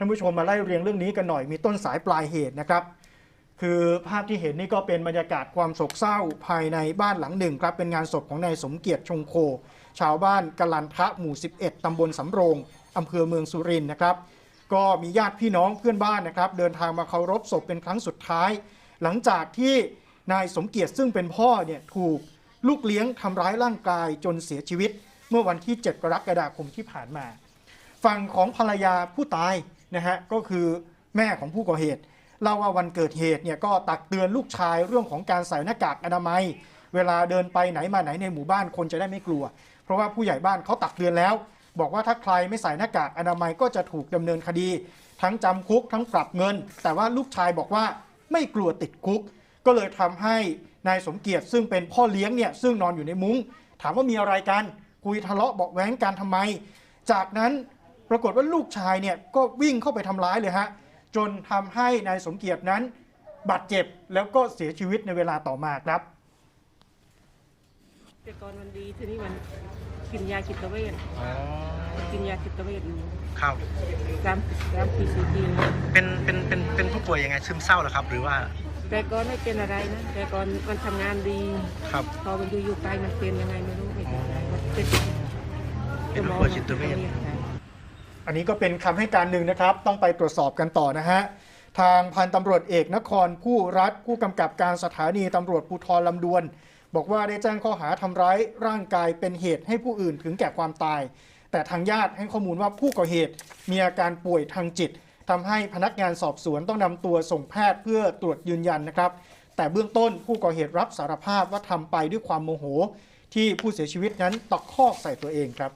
ท่านผู้ชมมาไล่เรียงเรื่องนี้กันหน่อยมีต้นสายปลายเหตุนะครับ คือภาพที่เห็นนี่ก็เป็นบรรยากาศความโศกเศร้าภายในบ้านหลังหนึ่งครับเป็นงานศพของนายสมเกียรติชงโค ชาวบ้านกลันทะหมู่ 11ตำบลสำโรงอำเภอเมืองสุรินทร์นะครับ ก็มีญาติพี่น้องเพื่อนบ้านนะครับ เดินทางมาเคารพศพเป็นครั้งสุดท้าย หลังจากที่นายสมเกียรติซึ่งเป็นพ่อเนี่ยถูกลูกเลี้ยงทำร้ายร่างกายจนเสียชีวิต เมื่อวันที่ 7 กรกฎาคมที่ผ่านมา ฝั่งของภรรยาผู้ตาย นะฮะก็คือแม่ของผู้ก่อเหตุเล่าว่าวันเกิดเหตุเนี่ยก็ตักเตือนลูกชายเรื่องของการใส่หน้ากากอนามัย เวลาเดินไปไหนมาไหนในหมู่บ้านคนจะได้ไม่กลัว เพราะว่าผู้ใหญ่บ้านเขาตักเตือนแล้ว บอกว่าถ้าใครไม่ใส่หน้ากากอนามัยก็จะถูกดำเนินคดี ทั้งจำคุกทั้งปรับเงิน แต่ว่าลูกชายบอกว่าไม่กลัวติดคุก ก็เลยทำให้นายสมเกียรติซึ่งเป็นพ่อเลี้ยงเนี่ยซึ่งนอนอยู่ในมุง้ง ถามว่ามีอะไรกันคุยทะเลาะเบาะแว้งกันทำไม จากนั้น ปรากฏว่าลูกชายเนี่ยก็วิ่งเข้าไปทำร้ายเลยฮะจนทำให้นายสมเกียรตินั้นบาดเจ็บแล้วก็เสียชีวิตในเวลาต่อมาครับแต่ก่อนมันดีทีนี้มันกินยาจิตเวชกินยาจิตเวชอยู่ครับสามสามปีสี่ปีแล้วเป็นเป็นเป็นเป็นผู้ป่วยยังไงซึมเศร้าเหรอครับ หรือว่า แต่ก่อนไม่เป็นอะไรนะ แต่ก่อนมันทำงานดี ครับ พอมันอยู่อยู่ไปมันเป็นยังไงไม่รู้ไม่เป็นอะไรมันเป็นเป็นผู้ป่วยจิตเวช อันนี้ก็เป็นคำให้การหนึ่งนะครับ ต้องไปตรวจสอบกันต่อนะฮะทางพันตำรวจเอกนครผู้รัฐผู้กำกับการสถานีตำรวจภูธรลำดวน บอกว่าได้แจ้งข้อหาทำร้ายร่างกายเป็นเหตุให้ผู้อื่นถึงแก่ความตาย แต่ทางญาติให้ข้อมูลว่าผู้ก่อเหตุมีอาการป่วยทางจิตทำให้พนักงานสอบสวนต้องนำตัวส่งแพทย์เพื่อตรวจยืนยันนะครับแต่เบื้องต้นผู้ก่อเหตุรับสารภาพว่าทำไปด้วยความโมโห ที่ผู้เสียชีวิตนั้นตะคอกใส่ตัวเองครับ